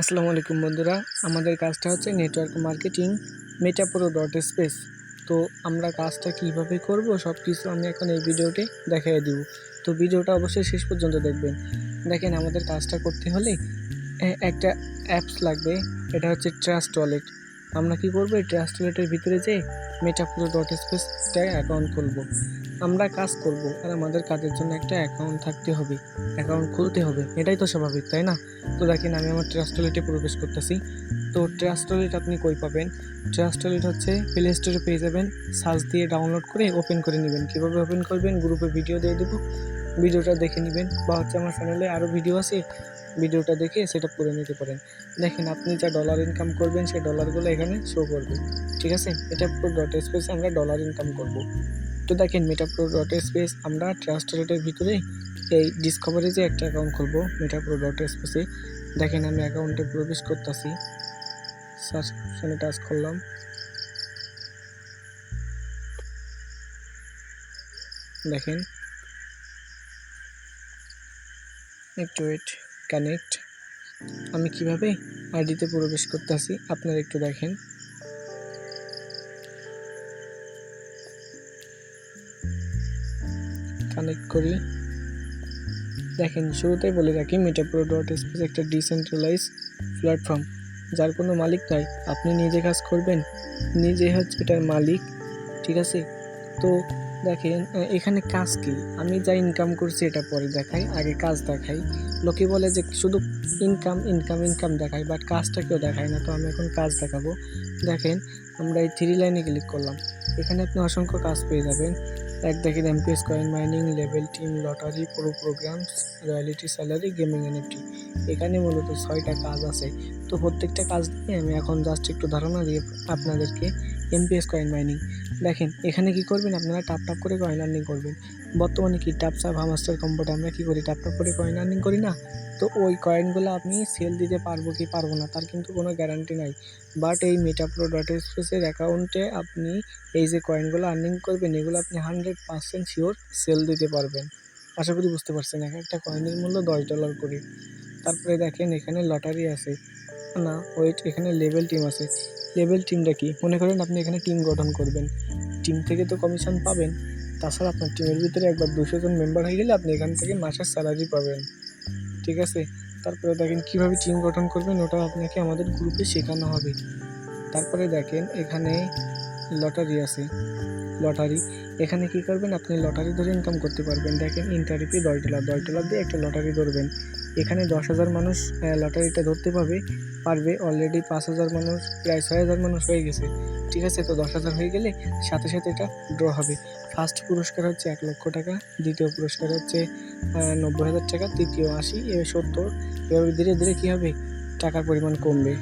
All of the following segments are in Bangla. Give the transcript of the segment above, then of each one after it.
আসসালামু আলাইকুম বন্ধুরা। আমাদের কাজটা হচ্ছে network marketing Metapro dot space তো আমরা কাজটা কীভাবে করব সব কিছু আমি এখন এই ভিডিওতে দেখাই দিব। তো ভিডিওটা অবশ্যই শেষ পর্যন্ত দেখবেন। দেখেন, আমাদের কাজটা করতে হলে একটা অ্যাপস লাগবে। এটা হচ্ছে ট্রাস্ট ওয়ালেট আমরা কি করব, এই ট্রাস্ট ওয়ালেটের ভিতরে যে মেটাপ্রো ডট স্পেসটায় অ্যাকাউন্ট খুলবো। আমরা কাজ করব আর আমাদের কাজের জন্য একটা অ্যাকাউন্ট থাকতে হবে অ্যাকাউন্ট খুলতে হবে, এটাই তো স্বাভাবিক, তাই না? তো দেখেন আমি আমার ট্রাস্টলেটে প্রবেশ করতেছি। তো ট্রাস্টলেট আপনি কই পাবেন? ট্রাস্টলেট হচ্ছে প্লে স্টোরে পেয়ে যাবেন সার্চ দিয়ে ডাউনলোড করে ওপেন করে নেবেন। কীভাবে ওপেন করবেন? গ্রুপে ভিডিও দিয়ে দেবো ভিডিওটা দেখে নেবেন বা হচ্ছে আমার চ্যানেলে আরও ভিডিও আছে ভিডিওটা দেখে সেটা করে নিতে পারেন। দেখেন আপনি যা ডলার ইনকাম করবেন, সেই ডলারগুলো এখানে শো করবে, ঠিক আছে? এটা প্রো ডট স্পেস আমরা ডলার ইনকাম করব। তো দেখেন মেটাপ্রো ডট স্পেস আমরা ট্রাস্টলেটের ভিতরে এই ডিসকভারি যে একটা অ্যাকাউন্ট খুলবো মেটাপ্রো ডট স্পেসে দেখেন, আমি অ্যাকাউন্টে প্রবেশ করতেছি। সার্চ অপশানে টাচ করলাম। দেখেন। একটু ওয়েট কানেক্ট আমি কীভাবে আইডিতে প্রবেশ করতেছি, আপনারা একটু দেখেন। কানেক্ট করি। দেখেন, শুরুতেই বলে রাখি মেটাপ্রো ডট স্পেস একটা ডিসেন্ট্রালাইজ প্ল্যাটফর্ম যার কোনো মালিক নাই। আপনি নিজে কাজ করবেন, নিজে হচ্ছে এটার মালিক, ঠিক আছে? তো দেখেন এখানে কাজ কি? আমি যা ইনকাম করছি এটা পরে দেখাই, আগে কাজ দেখাই। লোকে বলে যে শুধু ইনকাম ইনকাম ইনকাম দেখাই বাট কাজটা কেউ দেখায় না, তো আমি এখন কাজ দেখাবো। দেখেন, আমরা এই থ্রি লাইনে ক্লিক করলাম। এখানে আপনি অসংখ্য কাজ পেয়ে যাবেন। এক দেখেন MPS coin mining level team lottery pro programs royalty salary gaming NFT এখানে মূলত ছয়টা কাজ আছে। তো প্রত্যেকটা কাজ নিয়ে আমি এখন জাস্ট একটু ধারণা দিয়ে আপনাদেরকে এমপিএস কয়েন মাইনিং দেখেন, এখানে কি করবেন আপনারা? টাপ টাপ করে কয়েন আর্নিং করবেন। বর্তমানে কি টাপ সাপ হামাস্টার কম্পোর্টে আমরা কি করি? টাপ টাপ করে কয়েন আর্নিং করি না? তো ওই কয়েনগুলো আপনি সেল দিতে পারব কি পারব না, তার কিন্তু কোনো গ্যারান্টি নাই। বাট এই মেটাপ্রো ডট স্পেসের অ্যাকাউন্টে আপনি এই যে কয়েনগুলো আর্নিং করবেন, এগুলো আপনি হান্ড্রেড পার্সেন্ট শিওর সেল দিতে পারবেন। আশা করি বুঝতে পারছেন, এক একটা কয়েনের মূল্য দশ ডলার করে। তারপরে দেখেন এখানে লটারি আছে। না ওয়েট এখানে লেভেল টিম আছে। লেভেল টিমটা কি? মনে করেন আপনি এখানে টিম গঠন করবেন। টিম থেকে তো কমিশন পাবেন। তাছাড়া আপনার টিমের ভিতরে একবার দুশো জন মেম্বার হয়ে গেলে আপনি এখান থেকে মাসের স্যালারি পাবেন। ঠিক আছে? তারপরে দেখেন কীভাবে টিম গঠন করবেন, ওটা আপনাকে আমাদের গ্রুপে শেখানো হবে। তারপরে দেখেন এখানে লটারি আছে। লটারি এখানে কি করবেন, আপনি লটারি ধরে ইনকাম করতে পারবেন। দেখেন ইন্টারভিউ দশ ডলার দশ ডলার দিয়ে একটা লটারি ধরবেন। এখানে দশ হাজার মানুষ লটারিটা ধরতে পারবে পারবে অলরেডি পাঁচ হাজার মানুষ, প্রায় ছয় হাজার মানুষ হয়ে গেছে। ঠিক আছে, তো দশ হাজার হয়ে গেলে সাথে সাথে এটা ড্র হবে। ফার্স্ট পুরস্কার হচ্ছে এক লক্ষ টাকা, দ্বিতীয় পুরস্কার হচ্ছে নব্বই হাজার টাকা, তৃতীয় আশি, এ সত্তর। এভাবে ধীরে ধীরে কী হবে? টাকার পরিমাণ কমবে।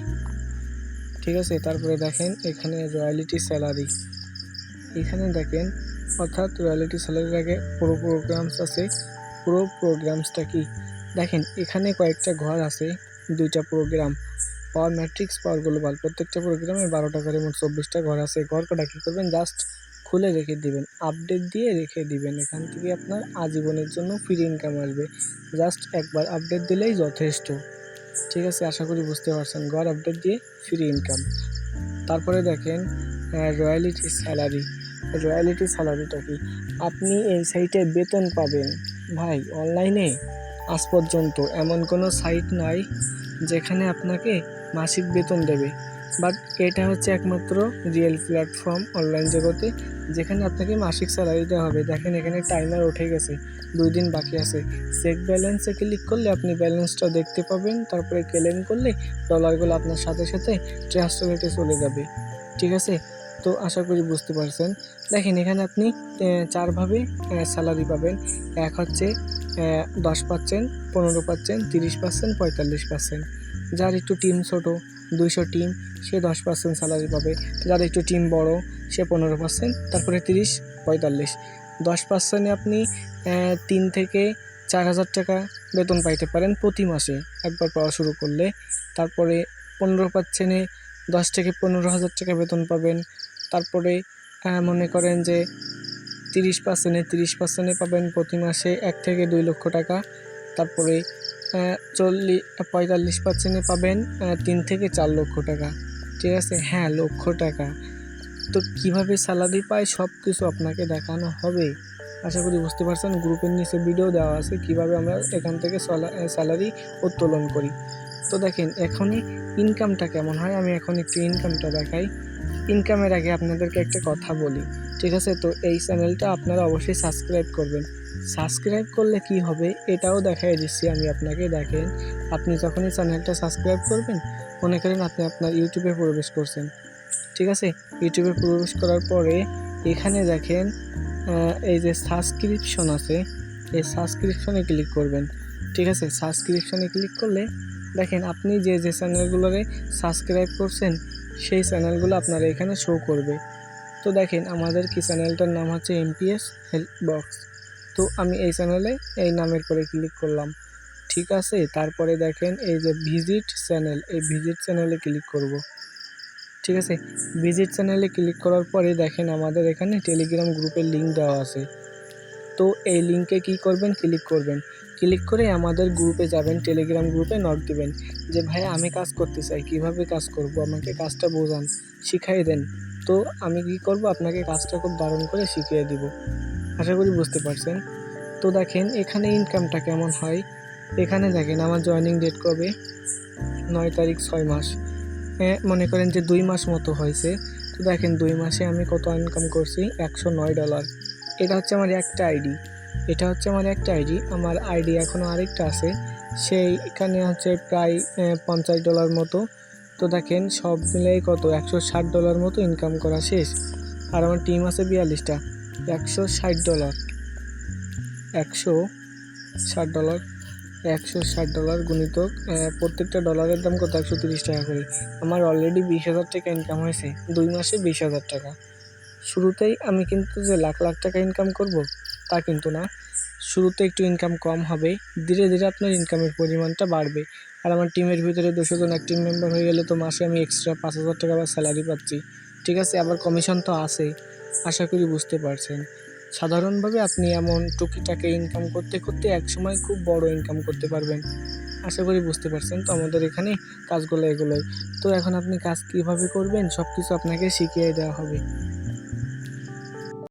ঠিক আছে? তারপরে দেখেন, এখানে রয়্যালিটি স্যালারি এখানে দেখেন, অর্থাৎ রয়্যালিটি স্যালারির আগে পুরো প্রোগ্রামস আছে। পুরো প্রোগ্রামসটা কি? দেখেন, এখানে কয়েকটা ঘর আছে, দুইটা program power matrix power global প্রত্যেকটা প্রোগ্রামে বারোটা করে মোট চব্বিশটা ঘর আছে। ঘর কটা? কী করবেন? জাস্ট খুলে রেখে দিবেন আপডেট দিয়ে রেখে দিবেন। এখান থেকে আপনার আজীবনের জন্য ফ্রি ইনকাম আসবে। জাস্ট একবার আপডেট দিলেই যথেষ্ট। ঠিক আছে? আশা করি বুঝতে পারছেন। ঘর আপডেট দিয়ে ফ্রি ইনকাম তারপরে দেখেন রয়্যালিটি স্যালারি রয়্যালিটি স্যালারিটা কি? আপনি এই সাইটে বেতন পাবেন। ভাই অনলাইনে আজ পর্যন্ত এমন কোনো সাইট নাই যেখানে আপনাকে মাসিক বেতন দেবে। বাট এটা হচ্ছে একমাত্র রিয়েল প্ল্যাটফর্ম অনলাইন জগতে, যেখানে আপনাকে মাসিক স্যালারি দেওয়া হবে। দেখেন এখানে টাইমার উঠে গেছে, দুই দিন বাকি আছে। চেক ব্যালেন্সে ক্লিক করলে আপনি ব্যালেন্সটা দেখতে পাবেন, তারপরে ক্লেম করলে ডলারগুলো আপনার সাথে সাথে ট্রান্সফারেটে চলে যাবে। ঠিক আছে? তো আশা করি বুঝতে পারছেন। দেখেন এখানে আপনি চারভাবে স্যালারি পাবেন। এক হচ্ছে দশ পার্সেন্ট পনেরো পার্সেন্ট তিরিশ পার্সেন্ট পঁয়তাল্লিশ পার্সেন্ট যার একটু টিম ছোটো দুইশো টিম, সে দশ পার্সেন্ট স্যালারি পাবে। যার একটু টিম বড়, সে পনেরো পার্সেন্ট তারপরে তিরিশ, পঁয়তাল্লিশ। দশ পার্সেন্টে আপনি তিন থেকে চার হাজার টাকা বেতন পাইতে পারেন প্রতি মাসে, একবার পাওয়া শুরু করলে। তারপরে পনেরো পার্সেন্টে দশ থেকে পনেরো হাজার টাকা বেতন পাবেন। তারপরে মনে করেন যে তিরিশ পার্সেন্টে তিরিশ পার্সেন্টে পাবেন প্রতি মাসে এক থেকে দুই লক্ষ টাকা। তারপরে চল্লিশ পঁয়তাল্লিশ পার্সেন্টে পাবেন তিন থেকে চার লক্ষ টাকা। ঠিক আছে? হ্যাঁ লক্ষ টাকা। তো কীভাবে স্যালারি পায় সব কিছু আপনাকে দেখানো হবে। আশা করি বুঝতে পারছেন গ্রুপের নিচে ভিডিও দেওয়া আছে কীভাবে আমরা এখান থেকে স্যালারি উত্তোলন করি। তো দেখেন, এখনই ইনকামটা কেমন হয়? আমি এখন একটু ইনকামটা দেখাই। ইনকামের আগে আপনাদেরকে একটা কথা বলি। ঠিক আছে? তো এই চ্যানেলটা আপনারা অবশ্যই সাবস্ক্রাইব করবেন। সাবস্ক্রাইব করলে কি হবে এটাও দেখাই দিচ্ছি আমি আপনাকে, দেখেন। আপনি যখনই চ্যানেলটা সাবস্ক্রাইব করবেন, মনে করেন আপনি আপনার ইউটিউবে প্রবেশ করছেন। ঠিক আছে? ইউটিউবে প্রবেশ করার পরে এখানে দেখেন এই যে সাবস্ক্রিপশন আছে, এই সাবস্ক্রিপশনে ক্লিক করবেন। ঠিক আছে? সাবস্ক্রিপশনে ক্লিক করলে দেখেন আপনি যে যে চ্যানেলগুলোরে সাবস্ক্রাইব করছেন, সেই চ্যানেলগুলো আপনারা এখানে শো করবে। তো দেখেন আমাদের কি চ্যানেলটার নাম হচ্ছে এমপিএস হেল্প বক্স তো আমি এই চ্যানেলে এই নামের পরে ক্লিক করলাম। ঠিক আছে? তারপরে দেখেন এই যে ভিজিট চ্যানেল এই ভিজিট চ্যানেলে ক্লিক করব। ঠিক আছে? ভিজিট চ্যানেলে ক্লিক করার পরে দেখেন আমাদের এখানে টেলিগ্রাম গ্রুপের লিঙ্ক দেওয়া আছে। তো এই লিঙ্কে কি করবেন? ক্লিক করবেন। ক্লিক করে আমাদের গ্রুপে যাবেন টেলিগ্রাম গ্রুপে নক দিবেন যে, ভাই, আমি কাজ করতে চাই। কীভাবে কাজ করব? আমাকে কাজটা বোঝান, শিখাই দেন। তো আমি কি করব? আপনাকে কাজটা খুব দারুণ করে শিখিয়ে দিব। আশা করি বুঝতে পারছেন। তো দেখেন, এখানে ইনকামটা কেমন হয়? এখানে দেখেন, আমার জয়েনিং ডেট কবে? নয় তারিখ, ছয় মাস। হ্যাঁ মনে করেন যে দুই মাস মতো হয়েছে। তো দেখেন, দুই মাসে আমি কত ইনকাম করছি? একশো নয় ডলার এটা হচ্ছে আমার একটা আইডি এটা হচ্ছে আমার একটা আইডি আমার আইডি এখনও আরেকটা আছে। সেই এখানে হচ্ছে প্রায় পঞ্চাশ ডলার মতো। তো দেখেন, সব মিলেই কত? একশো ষাট ডলার মতো ইনকাম করা শেষ। আর আমার টিম আছে বিয়াল্লিশটা। একশো ষাট ডলার। একশো ষাট ডলার, একশো ষাট ডলার গুণিত প্রত্যেকটা ডলারের দাম কত? একশো তিরিশ টাকা করে। আমার অলরেডি বিশ হাজার টাকা ইনকাম হয়েছে, দুই মাসে বিশ হাজার টাকা। শুরুতেই আমি কিন্তু যে লাখ লাখ টাকা ইনকাম করব, তা কিন্তু না। শুরুতে একটু ইনকাম কম হবে, ধীরে ধীরে আপনার ইনকামের পরিমাণটা বাড়বে। আর আমার টিমের ভিতরে দুশো জন অ্যাক্টিভ মেম্বার হয়ে গেলে তো মাসে আমি এক্সট্রা পাঁচ হাজার টাকা বা স্যালারি পাচ্ছি। ঠিক আছে, আবার কমিশন তো আছে আশা করি বুঝতে পারছেন। সাধারণভাবে আপনি এমন টুকিটাকে ইনকাম করতে করতে একসময় খুব বড় ইনকাম করতে পারবেন। আশা করি বুঝতে পারছেন। তো আমাদের এখানে কাজগুলো এগুলোই। তো এখন আপনি কাজ কীভাবে করবেন সব কিছু আপনাকে শিখিয়ে দেওয়া হবে।